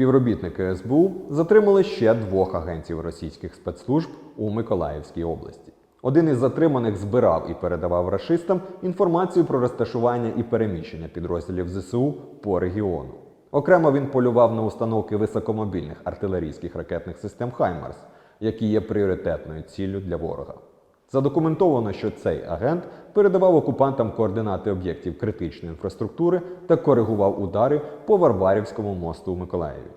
Співробітники СБУ затримали ще двох агентів російських спецслужб у Миколаївській області. Один із затриманих збирав і передавав рашистам інформацію про розташування і переміщення підрозділів ЗСУ по регіону. Окремо він полював на установки високомобільних артилерійських ракетних систем Хаймарс, які є пріоритетною ціллю для ворога. Задокументовано, що цей агент передавав окупантам координати об'єктів критичної інфраструктури та коригував удари по Варварівському мосту у Миколаєві.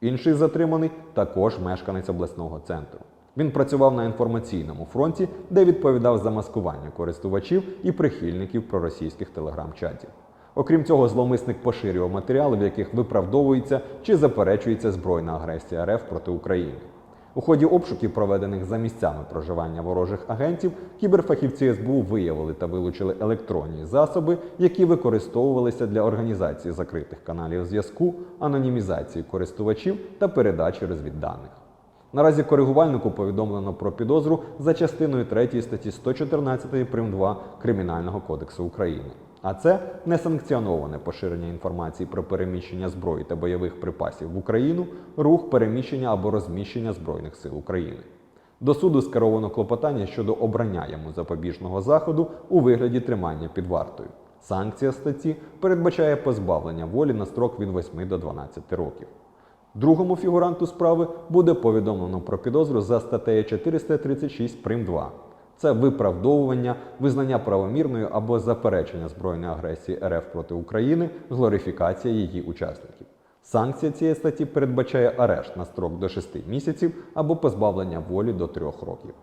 Інший затриманий також мешканець обласного центру. Він працював на інформаційному фронті, де відповідав за маскування користувачів і прихильників проросійських телеграм-чатів. Окрім цього, зловмисник поширював матеріали, в яких виправдовується чи заперечується збройна агресія РФ проти України. У ході обшуків, проведених за місцями проживання ворожих агентів, кіберфахівці СБУ виявили та вилучили електронні засоби, які використовувалися для організації закритих каналів зв'язку, анонімізації користувачів та передачі розвідданих. Наразі коригувальнику повідомлено про підозру за частиною 3 статті 114 прим. 2 Кримінального кодексу України. А це несанкціоноване поширення інформації про переміщення зброї та бойових припасів в Україну, рух переміщення або розміщення Збройних сил України. До суду скеровано клопотання щодо обрання йому запобіжного заходу у вигляді тримання під вартою. Санкція статті передбачає позбавлення волі на строк від 8 до 12 років. Другому фігуранту справи буде повідомлено про підозру за статтею 436 прим. 2. Це виправдовування, визнання правомірною або заперечення збройної агресії РФ проти України, глорифікація її учасників. Санкція цієї статті передбачає арешт на строк до 6 місяців або позбавлення волі до 3 років.